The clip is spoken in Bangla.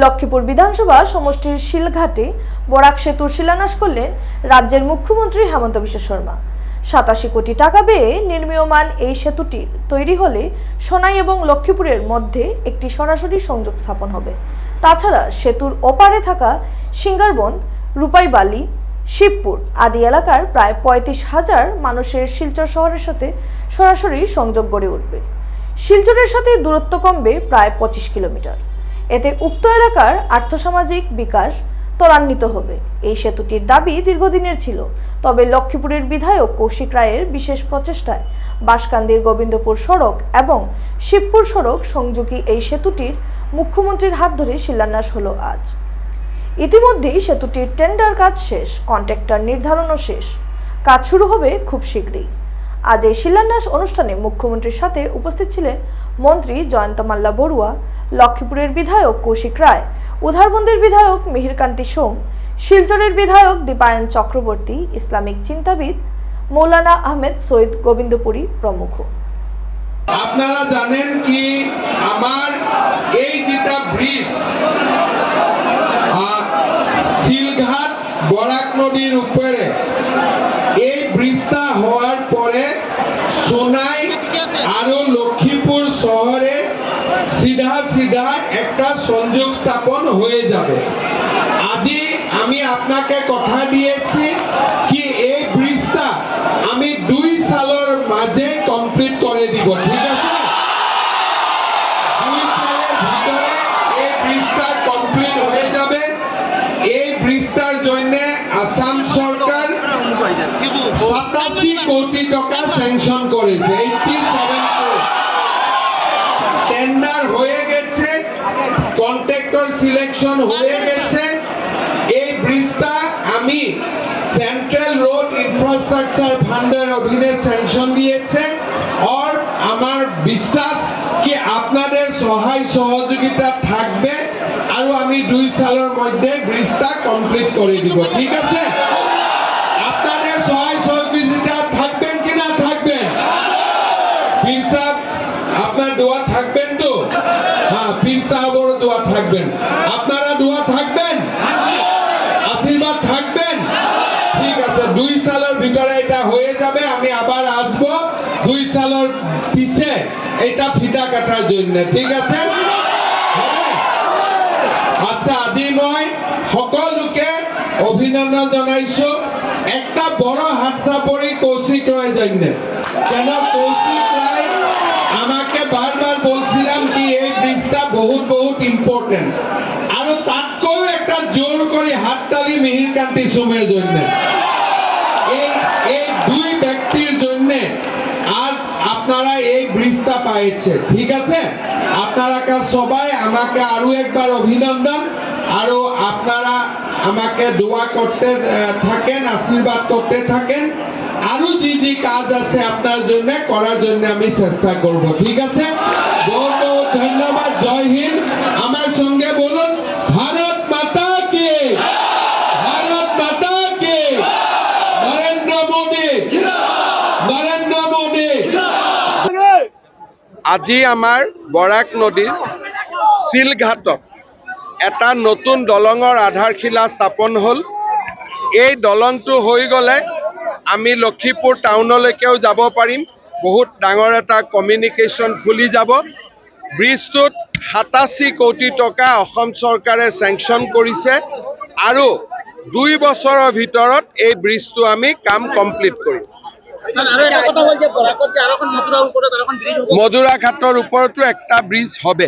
লক্ষ্মীপুর বিধানসভা সমষ্টির শিলঘাটে বরাক সেতুর শিলান্যাস করলেন রাজ্যের মুখ্যমন্ত্রী হেমন্ত বিশ্ব শর্মা। সাতাশি কোটি টাকা ব্যয়ে নির্মীয়মান এই সেতুটি তৈরি হলে সোনাই এবং লক্ষ্মীপুরের মধ্যে একটি সরাসরি সংযোগ স্থাপন হবে। তাছাড়া সেতুর ওপারে থাকা সিঙ্গারবন, রূপাইবালি, শিবপুর আদি এলাকার প্রায় পঁয়ত্রিশ হাজার মানুষের শিলচর শহরের সাথে সরাসরি সংযোগ গড়ে উঠবে। শিলচরের সাথে দূরত্ব কমবে প্রায় পঁচিশ কিলোমিটার। এতে উক্ত এলাকার আর্থসামাজিক বিকাশ ত্বরান্বিত হবে। এই সেতুটির দাবি দীর্ঘদিনের ছিল। তবে লক্ষ্মীপুরের বিধায়ক কৌশিক রায়ের বিশেষ প্রচেষ্টায় বাঁশকান্দির গোবিন্দপুর সড়ক এবং শিবপুর সড়ক সংযোগী এই সেতুটির মুখ্যমন্ত্রীর হাত ধরে শিলান্যাস হলো আজ। ইতিমধ্যেই সেতুটির টেন্ডার কাজ শেষ, কন্ট্রাক্টর নির্ধারণও শেষ। কাজ শুরু হবে খুব শীঘ্রই। আজ এই শিলান্যাস অনুষ্ঠানে মুখ্যমন্ত্রীর সাথে উপস্থিত ছিলেন মন্ত্রী জয়ন্ত মাল্লা বড়ুয়া লক্ষ্মীপুরের বিধায়ক কৌশিক রায়, উধারবন্দের বিধায়ক মিহিরকান্তি সোম, শিলচরের বিধায়ক দীপায়ন চক্রবর্তী, ইসলামিক চিন্তাবিদ মৌলানা আহমেদ সৈয়দ গোবিন্দপুরী প্রমুখ। আপনারা জানেন কি আমার এই যেটা ব্রিজ শিলঘাট বরাক নদীর উপরে, এই ব্রিজটা হওয়ার পরে সোনাই আরও লক্ষ্মীপুর সিধা সিধা একটা সংযোগ স্থাপন হয়ে যাবে। আজি আমি আপনাকে কথা দিয়েছি কি এই ব্রিজটা আমি দুই সালের মাঝে কমপ্লিট করে দিব, ঠিক আছে? সরকার সাতাশি কোটি টাকা স্যাংশন করেছে এইটি সেভেন টেন্ডার হয়ে গেছে কন্ট্রাক্টর সিলেকশন হয়ে গেছে। এই ব্রিজটা আমি সেন্ট্রাল রোড ইনফ্রাস্ট্রাকচার ফান্ডের অধীনে স্যাংশন দিয়েছে। আর আমার বিশ্বাস কি আপনাদের সহায় সহযোগিতা থাকবে, আর আমি দুই সালের মধ্যে ব্রিজটা কমপ্লিট করে দিব, ঠিক আছে? আপনাদের সহায় সহযোগিতা থাকবেন কি না থাকবেন পীর সাহেব আপনার দোয়া থাকবেন তো? হ্যাঁ পীর সাহেবেরও দোয়া থাকবেন। আপনারা দোয়া থাকবেন? আশীর্বাদ থাকবেন? ঠিক আছে, দুই সালের ভিতরে এটা হয়ে যাবে, আমি আবার আসব দুই সালের পিছে। এটা ফিতা কাটার জন্য, ঠিক আছে? আচ্ছা আজি মই সকলোকে অভিনন্দন জনাইছো। একটা বড় হাত চাপৰি কৌশিক রয় জন্য। কেন? কৌশিক রায় আমাকে বারবার বলছিলাম কি এই বহুত বহুত ইম্পর্টেন্ট আৰু তাতকৈও একটা জোর করে হাততালি মিহিরকান্তি সোমের জন্য। এই এই দুই ব্যক্তির জন্য আজ আপনারা এই ব্রিজটা পাইছে। ঠিক আছে? আপনারা কা- সবাই আমাকে আরও একবার অভিনন্দন। আরও আপনারা আমাকে দোয়া করতে থাকেন, আশীর্বাদ করতে থাকেন। আরও যে যে কাজ আছে আপনার জন্য, করার জন্য আমি চেষ্টা করব। ঠিক আছে? জয় হিন্দ আমার সঙ্গে বলুন, ভারত মাতা কে? ভারত মাতা কে? নরেন্দ্র মোদী। নরেন্দ্র মোদী। আজি আমাৰ বৰাক নদীৰ চিলঘাটত এটা নতুন দলঙৰ আধাৰশিলা স্থাপন হ'ল। এই দলংটো হৈ গ'লে আমি লক্ষীপুৰ টাউনলৈকেও যাব পাৰিম। বহুত ডাঙৰ এটা কমিউনিকেশ্যন খুলি যাব। ব্ৰিজটোত সাতাশী কোটি টকা অসম চৰকাৰে চেংচন কৰিছে আৰু দুই বছৰৰ ভিতৰত এই ব্ৰিজটো আমি কাম কমপ্লিট কৰিম। এখন ব্রিজ ওপৰতো একটা ব্ৰিজ হবে।